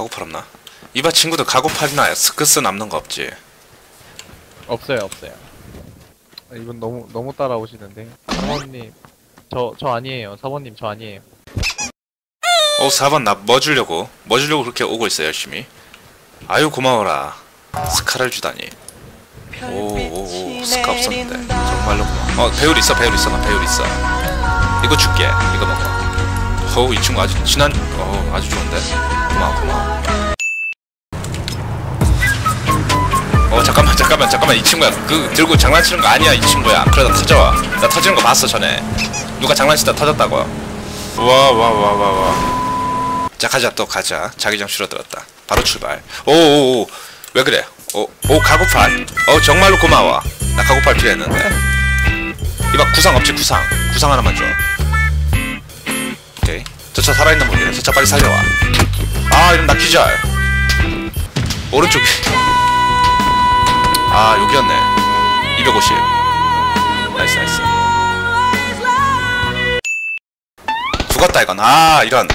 가고팔 없나? 이봐 친구들 가고팔이나 스크스 남는 거 없지? 없어요 없어요. 아, 이분 너무 너무 따라오시는데. 사모님 저 저 아니에요. 사모님 저 아니에요. 어 4번 나 뭐 주려고? 뭐 주려고 그렇게 오고 있어 열심히. 아유 고마워라. 스카를 주다니. 오오오 스카 없었는데. 정말로 고마워. 어 배율 있어 배율 있어 나 배율 있어. 이거 줄게 이거 먹어 어우 이 친구 아주 친한 어 아주 좋은데? 고마워 고마워. 어 잠깐만 잠깐만 잠깐만. 이 친구야 그 들고 장난치는 거 아니야 이 친구야. 그러다 터져 나 터지는 거 봤어 전에. 누가 장난치다 터졌다고 와 와 와 와와. 자 가자 또 가자. 자기장 줄어들었다. 바로 출발. 오오오. 왜 그래? 오, 오 가구팔. 어 정말로 고마워. 나 가구팔 필요했는데. 이봐 구상 없지 구상. 구상 하나만 줘 저 차 살아있는 분이네 저차 빨리 살려와. 아 이러면 나 기절. 오른쪽에. 아 여기였네. 250 나이스 나이스. 죽었다 이건? 아 이런